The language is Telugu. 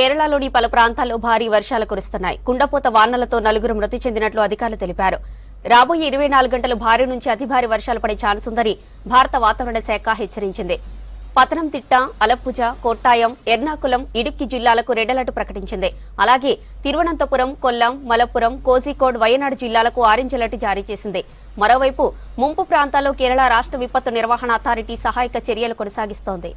కేరళలోని పలు ప్రాంతాల్లో భారీ వర్షాలు కురుస్తున్నాయి. కుండపోత వానలతో నలుగురు మృతి చెందినట్లు అధికారులు తెలిపారు. రాబోయే ఇరవై నాలుగు గంటలు భారీ నుంచి అతి భారీ వర్షాలు పడే ఛాన్స్ ఉందని భారత వాతావరణ శాఖ హెచ్చరించింది. పతనంతిట్ట అలప్పుజ కొట్టాయం ఎర్నాకుళం ఇడుక్కి జిల్లాలకు రెడ్ అలర్ట్ ప్రకటించింది. అలాగే తిరువనంతపురం కొల్లం మలప్పురం కోజికోడ్ వయనాడు జిల్లాలకు ఆరెంజ్ అలర్ట్ జారీ చేసింది. మరోవైపు ముంపు ప్రాంతాల్లో కేరళ రాష్ట్ర విపత్తు నిర్వహణ అథారిటీ సహాయక చర్యలు కొనసాగిస్తోంది.